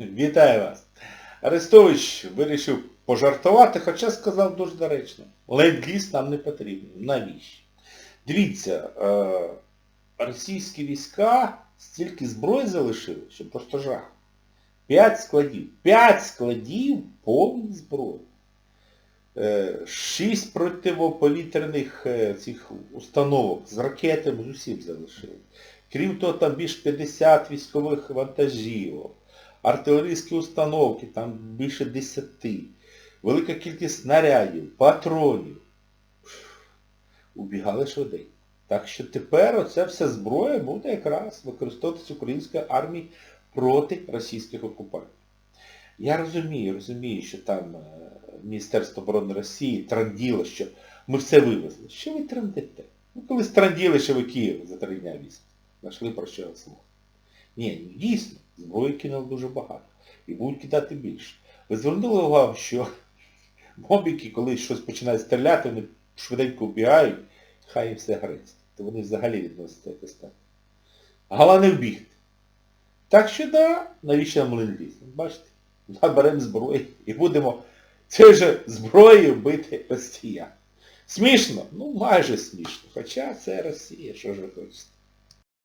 Вітаю вас. Арестович вирішив пожартувати, хоча сказав дуже доречно. Ленд-ліз нам не потрібен. Навіщо? Дивіться, е, російські війська стільки зброї залишили, що просто жах. П'ять складів. П'ять складів повні зброї. Е, Шість противоповітряних е, цих установок з ракетами з усім залишили. Крім того, там більш 50 військових вантажівок, артилерійські установки, там більше 10, велика кількість снарядів, патронів. Убігали швиденько. Так що тепер оця вся зброя буде якраз використовуватися українською армією проти російських окупантів. Я розумію, розумію, що там е, Міністерство оборони Росії транділо, що ми все вивезли. Що ви трандите? Ну коли транділи, що ви Київ за три дня візьмете. Знайшли про що слухати. Ні, ну, дійсно, зброї кинули дуже багато. І будуть кидати більше. Ви звернули увагу, що мобіки, коли щось починає стріляти, вони швиденько вбігають, хай їм все грець. То вони взагалі відносяться якось так. Головне вбігти. Так що да, навіщо нам ленд-ліз? Бачите, наберемо зброї і будемо цією же зброєю бити росіян. Смішно? Ну майже смішно. Хоча це Росія, що ж ви хочете.